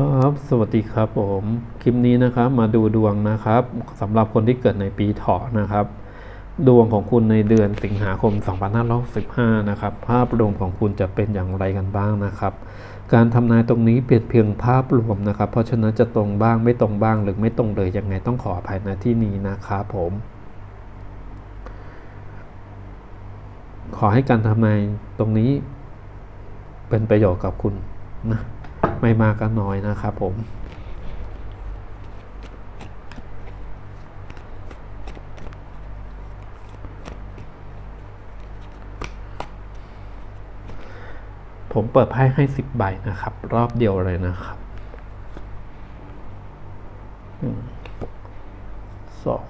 ครับสวัสดีครับผมคลิปนี้นะครับมาดูดวงนะครับสำหรับคนที่เกิดในปีเถาะนะครับ ดวงของคุณในเดือนสิงหาคม 2565 นะครับ ภาพรวมของคุณจะเป็นอย่างไรกันบ้างนะครับ การทำนายตรงนี้เป็นเพียงภาพรวมนะครับ เพราะฉะนั้นจะตรงบ้างไม่ตรงบ้างหรือไม่ตรงเลยยังไงต้องขออภัยในที่นี้นะครับผม ขอให้การทำนายตรงนี้เป็นประโยชน์กับคุณนะ ไม่มากก็น้อยนะครับผมผมเปิดไพ่ให้สิบใบนะครับ รอบเดียวเลยนะครับหนึ่งสอง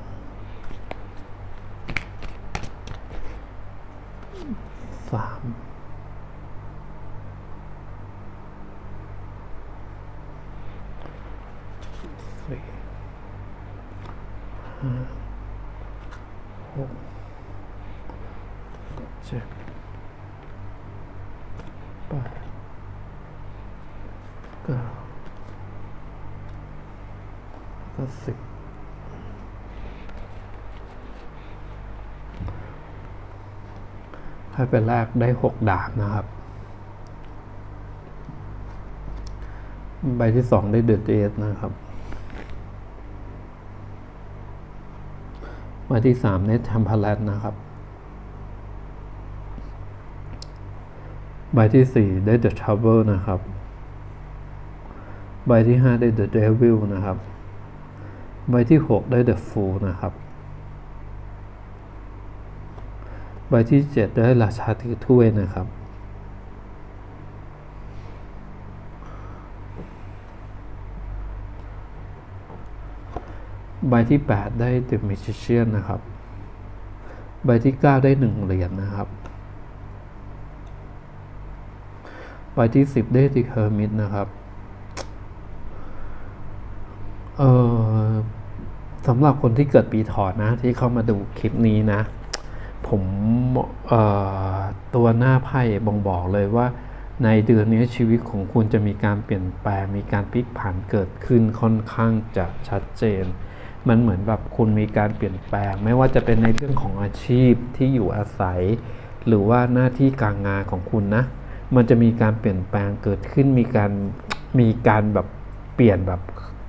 สามสี่ หกเจ็ดแปดเก้าก็สิบให้เป็นแรกได้หกดาบนะครับใบที่สองได้เดือะเดทนะครับ ใบที่สามได้ทัมพลตนะครับใบที่สี่ได้ The Trouble นะครับ ใบที่ห้าได้ The Devil นะครับ ใบที่หกได้ The Fool นะครับ ใบที่เจ็ดได้ราชาถือถ้วยนะครับ ใบที่แปดได้ The Magician นะครับ ใบที่เก้าได้หนึ่งเหรียญนะครับ ใบที่สิบได้ The Hermit นะครับ เออสำหรับคนที่เกิดปีถอดนะ ที่เข้ามาดูคลิปนี้นะ ผมเอ่อตัวหน้าไพ่บ่งบอกเลยว่า ในเดือนนี้ชีวิตของคุณจะมีการเปลี่ยนแปลง มีการพลิกผันเกิดขึ้นค่อนข้างจะชัดเจน มันเหมือนแบบคุณมีการเปลี่ยนแปลง ไม่ว่าจะเป็นในเรื่องของอาชีพที่อยู่อาศัย หรือว่าหน้าที่การงานของคุณนะ มันจะมีการเปลี่ยนแปลงเกิดขึ้นมีการมีการแบบเปลี่ยนแบบ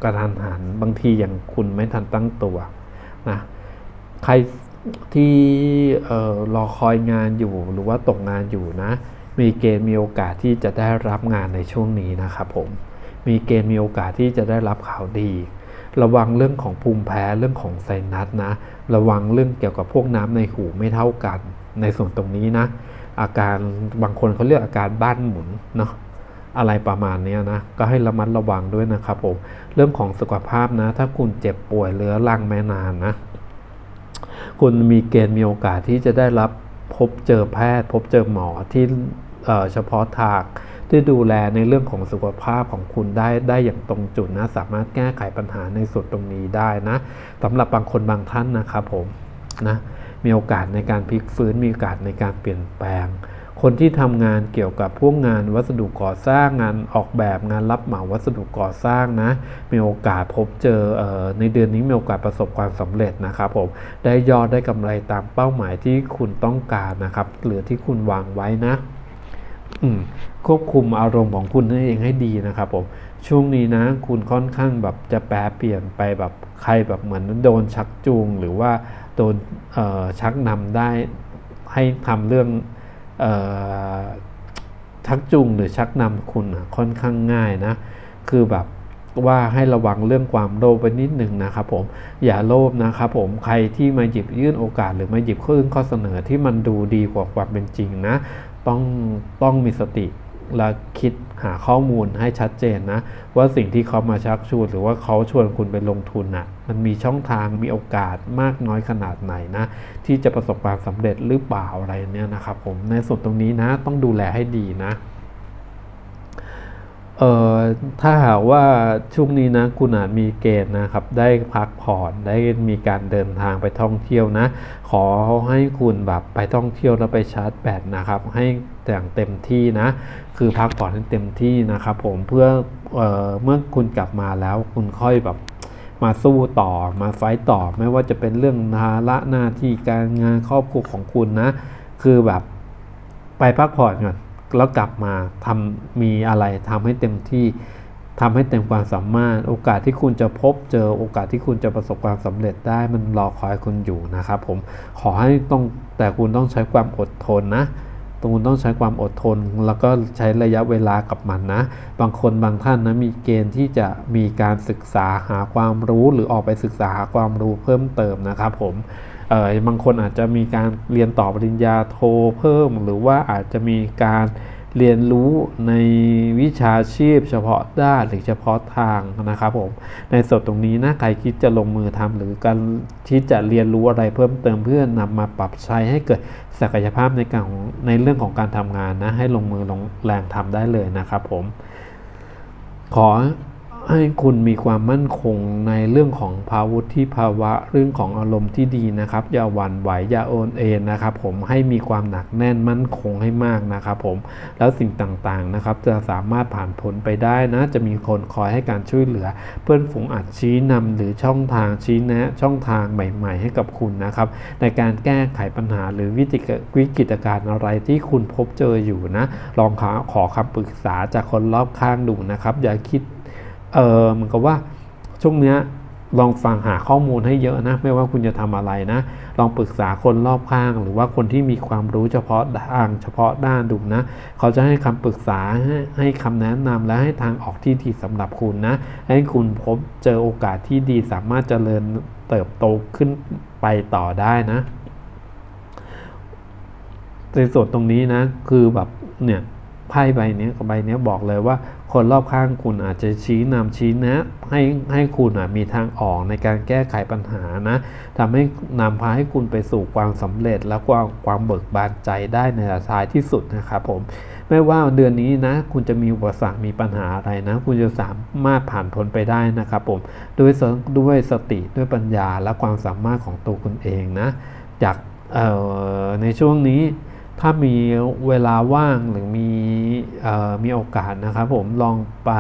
กระทันหันบางทีอย่างคุณไม่ทันตั้งตัวนะใครที่เอ่อรอคอยงานอยู่หรือว่าตกงานอยู่นะ มีเกณฑ์มีโอกาสที่จะได้รับงานในช่วงนี้นะครับผมมีเกณฑ์มีโอกาสที่จะได้รับข่าวดี ระวังเรื่องของภูมิแพ้เรื่องของไซนัสนะ ระวังเรื่องเกี่ยวกับพวกน้ำในหูไม่เท่ากัน ในส่วนตรงนี้นะ อาการบางคนเขาเรียกอาการบ้านหมุนเนาะอะไรประมาณนี้นะ ก็ให้ระมัดระวังด้วยนะครับผม เรื่องของสุขภาพนะ ถ้าคุณเจ็บป่วยเรื้อรังแม่นานนะ คุณมีเกณฑ์มีโอกาสที่จะได้รับพบเจอแพทย์ พบเจอหมอที่เเฉพาะทาง ที่ดูแลในเรื่องของสุขภาพของคุณได้ได้อย่างตรงจุดนะสามารถแก้ไขปัญหาในส่วนตรงนี้ได้นะสำหรับบางคนบางท่านนะครับผมนะมีโอกาสในการพลิกฟื้นมีโอกาสในการเปลี่ยนแปลง คนที่ทำงานเกี่ยวกับพวกงานวัสดุก่อสร้างงานออกแบบงานรับเหมาวัสดุก่อสร้างนะ มีโอกาสพบเจอเออในเดือนนี้มีโอกาสประสบความสำเร็จนะครับผมได้ยอดได้กำไรตามเป้าหมายที่คุณต้องการนะครับหรือที่คุณวางไว้นะ ควบคุมอารมณ์ของคุณนั่นเองให้ดีนะครับผมช่วงนี้นะคุณค่อนข้างแบบจะแปรเปลี่ยนไปแบบใครแบบเหมือนโดนชักจูง หรือว่าโดนชักนำได้ให้ทำเรื่องชักจูงหรือชักนำคุณอะค่อนข้างง่ายนะ คือแบบว่าให้ระวังเรื่องความโลภไปนิดหนึ่งนะครับผมอย่าโลภนะครับผมใครที่มาหยิบยื่นโอกาสหรือมาหยิบยื่นข้อเสนอที่มันดูดีกว่าความเป็นจริงนะ ต้องต้องมีสติและคิดหาข้อมูลให้ชัดเจนนะ ว่าสิ่งที่เขามาชักชวนหรือว่าเขาชวนคุณไปลงทุนน่ะมันมีช่องทางมีโอกาสมากน้อยขนาดไหนนะ ที่จะประสบความสำเร็จหรือเปล่าอะไรเนี่ยนะครับผมในส่วนตรงนี้นะต้องดูแลให้ดีนะ เอ่อถ้าหากว่าช่วงนี้นะคุณอาจมีเกณฑ์นะครับ ได้พักผ่อนได้มีการเดินทางไปท่องเที่ยวนะ ขอให้คุณแบบไปท่องเที่ยวแล้วไปชาร์จแบตนะครับ ให้อย่างเต็มที่นะ คือพักผ่อนให้เต็มที่นะครับผมเพื่อเอ่อเมื่อคุณกลับมาแล้วคุณค่อยแบบมาสู้ต่อมาไฟต์ต่อไม่ว่าจะเป็นเรื่องภาระหน้าที่การงานครอบครัวของคุณนะ คือแบบไปพักผ่อนก่อน แล้วกลับมาทำมีอะไรทำให้เต็มที่ทำให้เต็มความสามารถ โอกาสที่คุณจะพบเจอโอกาสที่คุณจะประสบความสำเร็จได้มันรอคอยคุณอยู่นะครับผมขอให้ต้องแต่คุณต้องใช้ความอดทนนะ คุณต้องใช้ความอดทน แล้วก็ใช้ระยะเวลากับมันนะ บางคนบางท่านนะมีเกณฑ์ที่จะมีการศึกษาหาความรู้หรือออกไปศึกษาหาความรู้เพิ่มเติมนะครับผมเออบางคนอาจจะมีการเรียนต่อปริญญาโทเพิ่ม หรือว่าอาจจะมีการ เรียนรู้ในวิชาชีพ เฉพาะด้านหรือเฉพาะทางนะครับผมในส่วนตรงนี้นะใครคิดจะลงมือทำหรือการที่จะเรียนรู้อะไรเพิ่มเติมเพื่อนำมาปรับใช้ให้เกิดศักยภาพในการของในเรื่องของการทำงานนะให้ลงมือลงแรงทำได้เลยนะครับผมขอ ให้คุณมีความมั่นคงในเรื่องของภาวุธที่ภาวะเรื่องของอารมณ์ที่ดีนะครับ อย่าหวั่นไหวอย่าโอนเอ็นนะครับ ผมให้มีความหนักแน่นมั่นคงให้มากนะครับผมแล้วสิ่งต่างๆนะครับ จะสามารถผ่านพ้นไปได้นะ จะมีคนคอยให้การช่วยเหลือ เพื่อนฝูงอาจชี้นำหรือช่องทางชี้แนะช่องทางใหม่ ๆ ให้กับคุณนะครับ ในการแก้ไขปัญหาหรือวิธีวิกฤตการณ์อะไรที่คุณพบเจออยู่นะ ลองขอขอคำปรึกษาจากคนรอบข้างดูนะครับ อย่าคิด เออเหมือนกับว่าช่วงเนี้ยลองฟังหาข้อมูลให้เยอะนะ ไม่ว่าคุณจะทำอะไรนะ ลองปรึกษาคนรอบข้าง หรือว่าคนที่มีความรู้เฉพาะทางเฉพาะด้านดูนะ เขาจะให้คำปรึกษาให้ให้คำแนะนำและให้ทางออกที่ดีสำหรับคุณนะ ให้คุณพบเจอโอกาสที่ดีสามารถเจริญเติบโตขึ้นไปต่อได้นะในส่วนตรงนี้นะคือแบบเนี่ย ไพ่ใบนี้กับใบนี้บอกเลยว่า คนรอบข้างคุณอาจจะชี้นำชี้แนะ ให้ให้คุณมีทางออกในการแก้ไขปัญหานะทำให้นำพาให้คุณไปสู่ความสำเร็จและความความเบิกบานใจได้ในท้ายที่สุดนะครับผมไม่ว่าเดือนนี้นะ คุณจะมีอุปสรรคมีปัญหาอะไรนะ คุณจะสามารถผ่านพ้นไปได้นะครับผมด้วยสด้วยสติด้วยปัญญาและความสามารถของตัวคุณเองนะ จากในช่วงนี้ ถ้ามีเวลาว่างหรือมีออมีโอกาสนะครับผมลองไป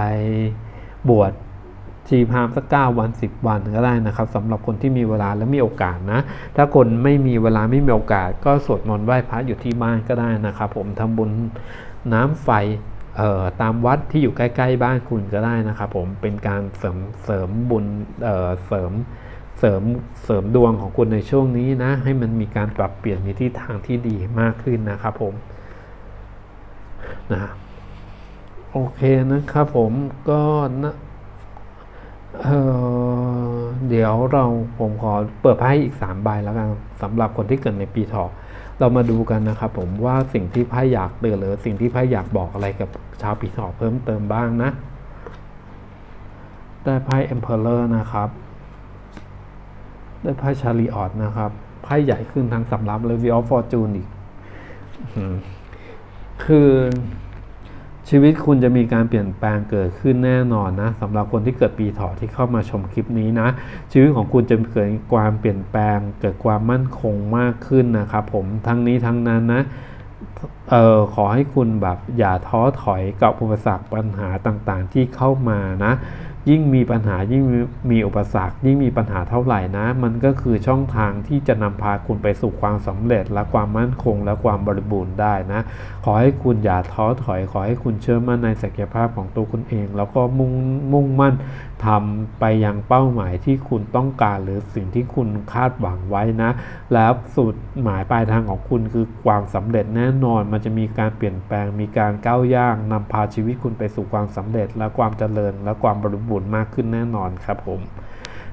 บวชชีพรามสักเก้าวัน 10 วันก็ได้นะครับสำหรับคนที่มีเวลาและมีโอกาสนะ ถ้าคนไม่มีเวลาไม่มีโอกาส ก็สวดมนต์ไหว้พระอยู่ที่บ้านก็ได้นะครับ ผมทำบุญน้ำไฟตามวัดที่อยู่ใกล้ ๆ บ้านคุณก็ได้นะครับ ผมเป็นการเสริมเสริมบุญเเสริม เสริมเสริมดวงของคุณในช่วงนี้นะ ให้มันมีการปรับเปลี่ยนมีทิศทางที่ดีมากขึ้นนะครับผมนะโอเคนะครับผมก็นะเเดี๋ยวเราผมขอเปิดไพ่อีก 3 ใบแล้วกันสำหรับคนที่เกิดในปีถาะเรามาดูกันนะครับผมว่าสิ่งที่ไพ่อยากเตือนหรือสิ่งที่ไพ่อยากบอกอะไรกับชาวปีถาะเพิ่มเติมบ้างนะ ได้ไพ่ Emperor นะครับ ได้ไพ่ชาลีออดนะครับไพ่ใหญ่ขึ้นทางสำรับเลยวิออฟฟอร์จูนอีกคือชีวิตคุณจะมีการเปลี่ยนแปลงเกิดขึ้นแน่นอนนะสำหรับคนที่เกิดปีเถาะที่เข้ามาชมคลิปนี้นะ ชีวิตของคุณจะเกิดความเปลี่ยนแปลง เกิดความมั่นคงมากขึ้นนะครับผมทั้งนี้ทั้งนั้นนะ เอ่อขอให้คุณแบบอย่าท้อถอยกับอุปสรรคปัญหาต่างๆ ที่เข้ามานะ ยิ่งมีปัญหายิ่งมีมีอุปสรรค ยิ่งมีปัญหาเท่าไหร่นะ มันก็คือช่องทางที่จะนำพาคุณไปสู่ความสำเร็จและความมั่นคงและความบริบูรณ์ได้นะ ขอให้คุณอย่าท้อถอย ขอให้คุณเชื่อมั่นในศักยภาพของตัวคุณเอง แล้วก็มุ่งมุ่งมั่นทำไปยังเป้าหมายที่คุณต้องการหรือสิ่งที่คุณคาดหวังไว้นะ แล้วสุดหมายปลายทางของคุณคือความสำเร็จแน่นอนมันจะมีการเปลี่ยนแปลง มีการก้าวย่างนำพาชีวิตคุณไปสู่ความสำเร็จ และความเจริญ และความบริบูรณ์มากขึ้นแน่นอนครับผม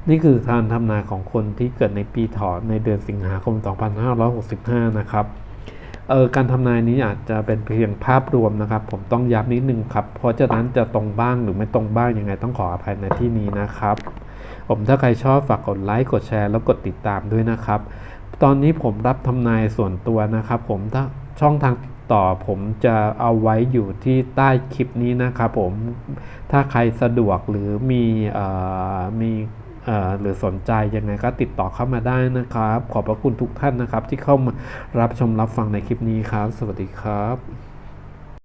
นี่คือการทำนายของคนที่เกิดในปีถาะในเดือนสิงหาคม 2565 นะครับเออการทำนายนี้อาจจะเป็นเพียงภาพรวมนะครับ ผมต้องย้ำนิดนึงครับ เพราะฉะนั้นจะตรงบ้างหรือไม่ตรงบ้างยังไงต้องขออภัยในที่นี้นะครับ ผมถ้าใครชอบฝากกดไลค์กดแชร์แล้วกดติดตามด้วยนะครับ ตอนนี้ผมรับทำนายส่วนตัวนะครับ ผมถ้า ช่องทางต่อผมจะเอาไว้อยู่ที่ใต้คลิปนี้นะครับผมถ้าใครสะดวกหรือมีอมีหรือสนใจยังไงก็ติดต่อเข้ามาได้นะครับ ขอบพระคุณทุกท่านนะครับ ที่เข้ามารับชมรับฟังในคลิปนี้ครับ สวัสดีครับ